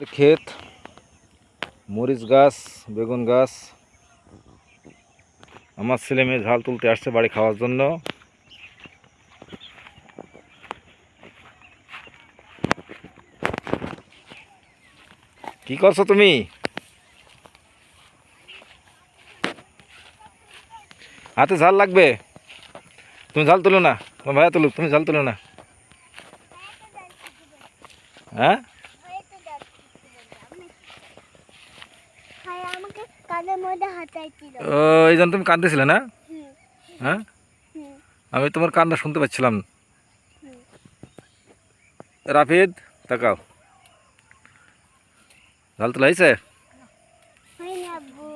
ক্ষেত, মরিচ গাছ, বেগুন গাছ। আমার ছেলে মেয়ে ঝাল তুলতে আসছে বাড়ি খাওয়ার জন্য। কি করছ তুমি? হাতে ঝাল লাগবে? তুমি ঝাল তুলো না, তোমার ভাইয়া তুলো তুমি ঝাল তুলো না। হ্যাঁ হ্যাঁ আমাকে কানের মধ্যে হাতাইছিল ও এই জন্য তুমি কাঁদতেছিলে না? হ্যাঁ? আমি তোমার কান্না শুনতে পাচ্ছিলাম। রাফিদ তাকাও। ঝাল হয়নি আব্বু।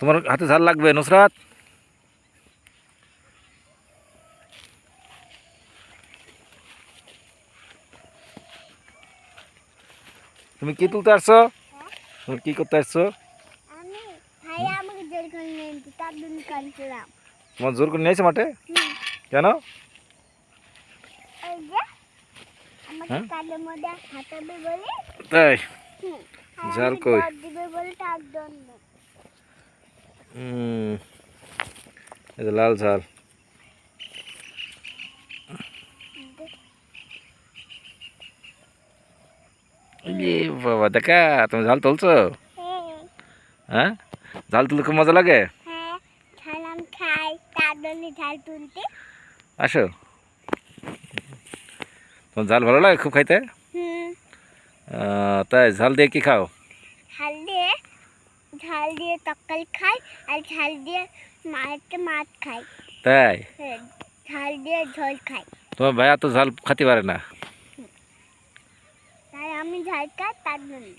তোমার হাতে ঝাল লাগবে নুসরাত? তুমি কি তুলতে আসছো? তুমি কি করতে আসছো? তার তোমার জোর করে নিয়েছে মাঠে? কেন? হ্যাঁ? তাই? ঝাল কই? তার লাল ঝাল। বাবা দেখা তুমি ঝাল তুলছো হ্যাঁ ঝাল তুলতে খুব মজা লাগে হ্যাঁ আসো তোমার ঝাল ভালো লাগে খুব খাইতে তাই ঝাল দিয়ে কি খাও ঝাল দিয়ে ঝাল দিয়ে তরকারি খাই আর ঝাল দিয়ে মাছটা মাছ খাই তাই হ্যাঁ, ঝাল দিয়ে ঝোল খাই তোমার ভাইয়া তো ঝাল খাতে পারে না তাই আমি